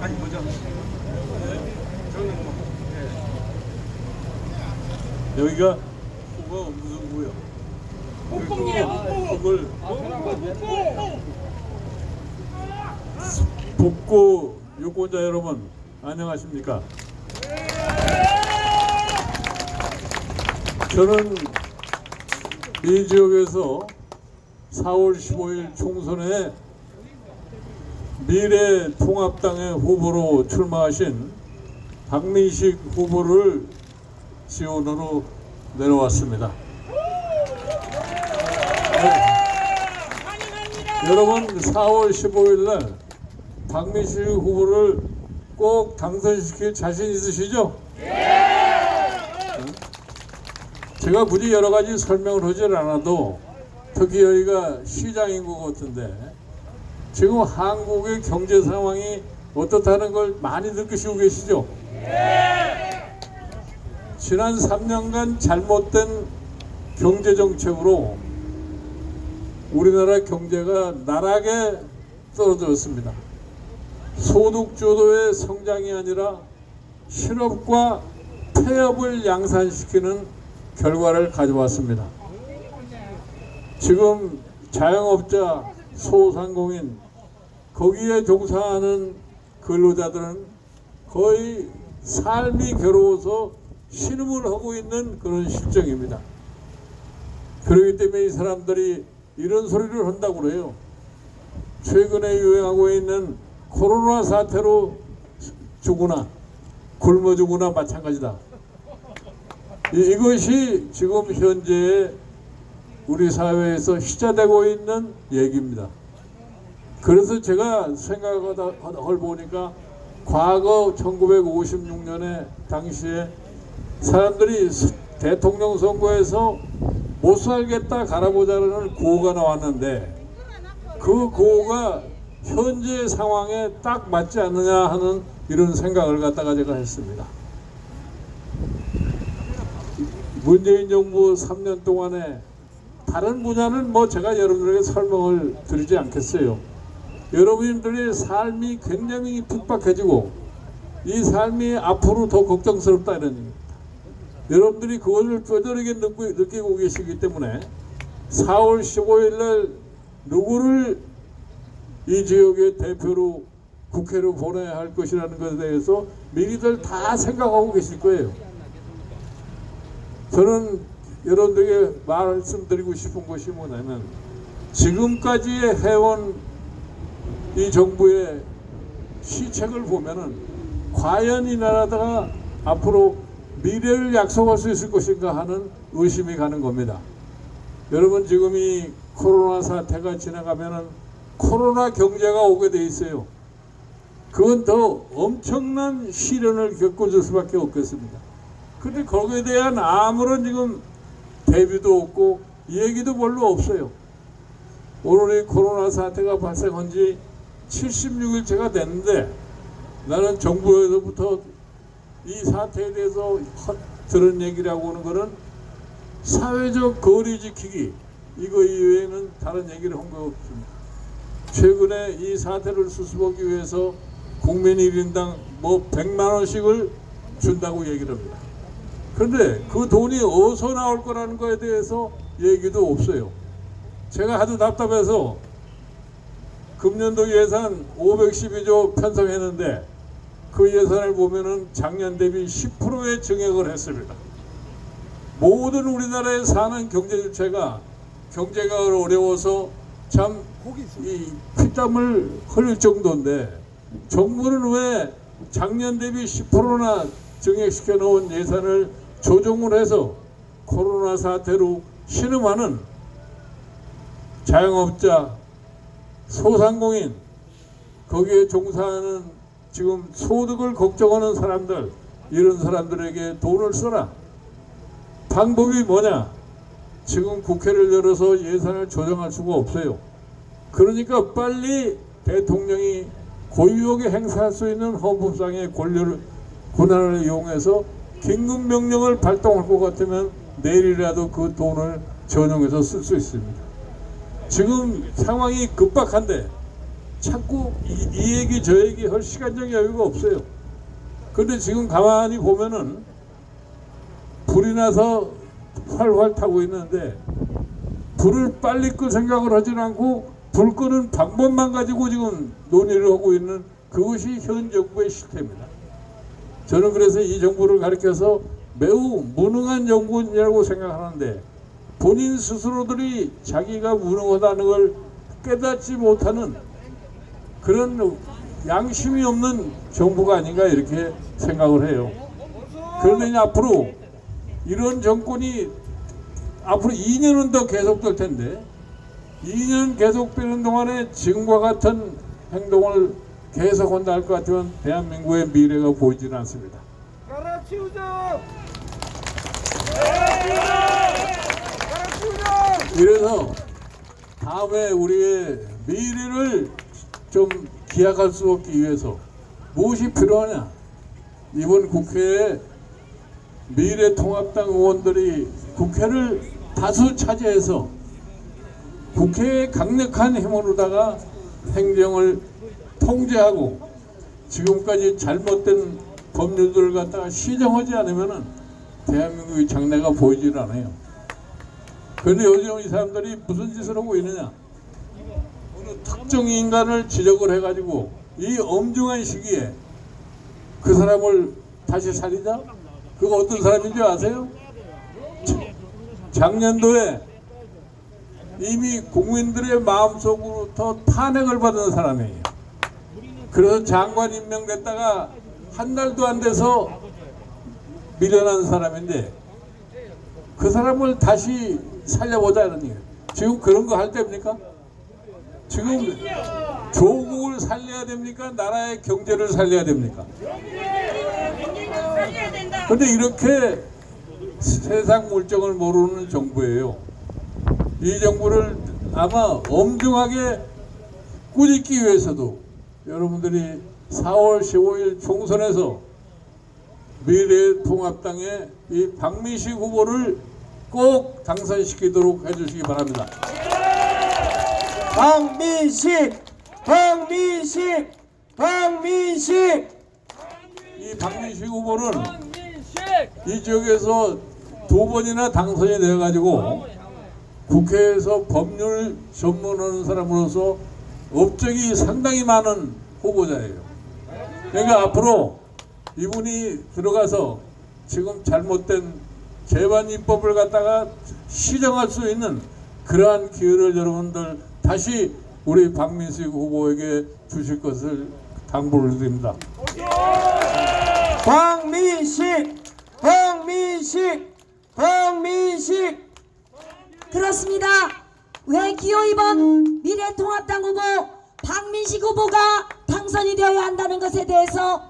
아니 뭐죠? 저는 뭐 여기가 뭐가 무슨 뭐야? 복봉이래 복봉. 그걸 복봉. 복고 유권자 여러분 안녕하십니까? 저는 이 지역에서 4월 15일 총선에 미래통합당의 후보로 출마하신 박민식 후보를 지원으로 내려왔습니다. 환영합니다. 여러분 4월 15일 날 박민식 후보를 꼭 당선시킬 자신 있으시죠? 응? 제가 굳이 여러 가지 설명을 하질 않아도 특히 여기가 시장인 것 같은데 지금 한국의 경제 상황이 어떻다는 걸 많이 느끼시고 계시죠? 지난 3년간 잘못된 경제 정책으로 우리나라 경제가 나락에 떨어졌습니다. 소득 주도의 성장이 아니라 실업과 폐업을 양산시키는 결과를 가져왔습니다. 지금 자영업자, 소상공인, 거기에 종사하는 근로자들은 거의 삶이 괴로워서 신음을 하고 있는 그런 실정입니다. 그렇기 때문에 이 사람들이 이런 소리를 한다고 그래요. 최근에 유행하고 있는 코로나 사태로 죽으나 굶어 죽으나 마찬가지다. 이- 이것이 지금 현재 우리 사회에서 시자되고 있는 얘기입니다. 그래서 제가 생각하다 걸 보니까 과거 1956년에 당시에 사람들이 스- 대통령 선거에서 못 살겠다 갈아보자라는 구호가 나왔는데 그 구호가 현재 상황에 딱 맞지 않느냐 하는 이런 생각을 갖다가 제가 했습니다. 문재인 정부 3년 동안에 다른 분야는 뭐 제가 여러분들에게 설명을 드리지 않겠어요. 여러분들의 삶이 굉장히 핍박해지고 이 삶이 앞으로 더 걱정스럽다 이런 얘기입니다. 여러분들이 그것을 뼈저리게 느끼고 계시기 때문에 4월 15일 날 누구를 이 지역의 대표로 국회로 보내야 할 것이라는 것에 대해서 미리들 다 생각하고 계실 거예요. 저는 여러분들에게 말씀드리고 싶은 것이 뭐냐면 지금까지 해온 이 정부의 시책을 보면은 과연 이 나라가 앞으로 미래를 약속할 수 있을 것인가 하는 의심이 가는 겁니다. 여러분 지금 이 코로나 사태가 지나가면은 코로나 경제가 오게 돼 있어요. 그건 더 엄청난 시련을 겪어줄 수밖에 없겠습니다. 근데 거기에 대한 아무런 지금 대비도 없고 얘기도 별로 없어요. 오늘 이 코로나 사태가 발생한 지 76일째가 됐는데 나는 정부에서부터 이 사태에 대해서 허- 들은 얘기라고 하는 거는 사회적 거리 지키기 이거 이외에는 다른 얘기를 한 거 없습니다. 최근에 이 사태를 수습하기 위해서 국민 1인당 뭐 100만 원씩을 준다고 얘기를 합니다. 그런데 그 돈이 어디서 나올 거라는 거에 대해서 얘기도 없어요. 제가 하도 답답해서 금년도 예산 512조 편성했는데 그 예산을 보면은 작년 대비 10%의 증액을 했습니다. 모든 우리나라에 사는 경제 주체가 경제가 어려워서 참 이 피땀을 흘릴 정도인데 정부는 왜 작년 대비 10%나 증액시켜 놓은 예산을 조정을 해서 코로나 사태로 신음하는 자영업자, 소상공인, 거기에 종사하는 지금 소득을 걱정하는 사람들, 이런 사람들에게 돈을 써라. 방법이 뭐냐? 지금 국회를 열어서 예산을 조정할 수가 없어요. 그러니까 빨리 대통령이 고유하게 행사할 수 있는 헌법상의 권리를 권한을 이용해서 긴급 명령을 발동할 것 같으면 내일이라도 그 돈을 전용해서 쓸 수 있습니다. 지금 상황이 급박한데 자꾸 이, 이 얘기 저 얘기 할 시간적 여유가 없어요. 그런데 지금 가만히 보면은 불이 나서 활활 타고 있는데 불을 빨리 끌 생각을 하지 않고 불 끄는 방법만 가지고 지금 논의를 하고 있는 그것이 현 정부의 실태입니다. 저는 그래서 이 정부를 가리켜서 매우 무능한 정부라고 생각하는데 본인 스스로들이 자기가 무능하다는 걸 깨닫지 못하는 그런 양심이 없는 정부가 아닌가 이렇게 생각을 해요. 이제 앞으로 이런 정권이 앞으로 2년은 더 계속될 텐데 2년 계속되는 동안에 지금과 같은 행동을 계속한다 할 것 같으면 대한민국의 미래가 보이지는 않습니다. 갈아치우자! 이래서 다음에 우리의 미래를 좀 기약할 수 없기 위해서 무엇이 필요하냐? 이번 국회에 미래통합당 의원들이 국회를 다수 차지해서 국회의 강력한 힘으로다가 행정을 통제하고 지금까지 잘못된 법률들을 갖다가 시정하지 않으면은 대한민국의 장래가 보이질 않아요. 그런데 요즘 이 사람들이 무슨 짓을 하고 있느냐? 어느 특정 인간을 지적을 해가지고 이 엄중한 시기에 그 사람을 다시 살리자? 그거 어떤 사람인지 아세요? 자- 작년도에 이미 국민들의 마음속으로부터 탄핵을 받은 사람이에요. 그래서 장관 임명됐다가 한 달도 안 돼서 밀려난 사람인데 그 사람을 다시 살려보자는 얘기예요. 지금 그런 거 할 때입니까? 지금 조국을 살려야 됩니까? 나라의 경제를 살려야 됩니까? 근데 이렇게 세상 물정을 모르는 정부예요. 이 정부를 아마 엄중하게 꾸짖기 위해서도 여러분들이 4월 15일 총선에서 미래통합당의 이 박민식 후보를 꼭 당선시키도록 해주시기 바랍니다. 박민식! 박민식! 박민식! 이 박민식 후보는 이 지역에서 두 번이나 당선이 되어가지고 국회에서 법률 전문하는 사람으로서 업적이 상당히 많은 후보자예요. 그러니까 앞으로 이분이 들어가서 지금 잘못된 재반 입법을 갖다가 시정할 수 있는 그러한 기회를 여러분들 다시 우리 박민식 후보에게 주실 것을 당부를 드립니다. 박민식! 박민식! 박민식! 그렇습니다. 왜 기호 2번 미래통합당 후보 박민식 후보가 당선이 되어야 한다는 것에 대해서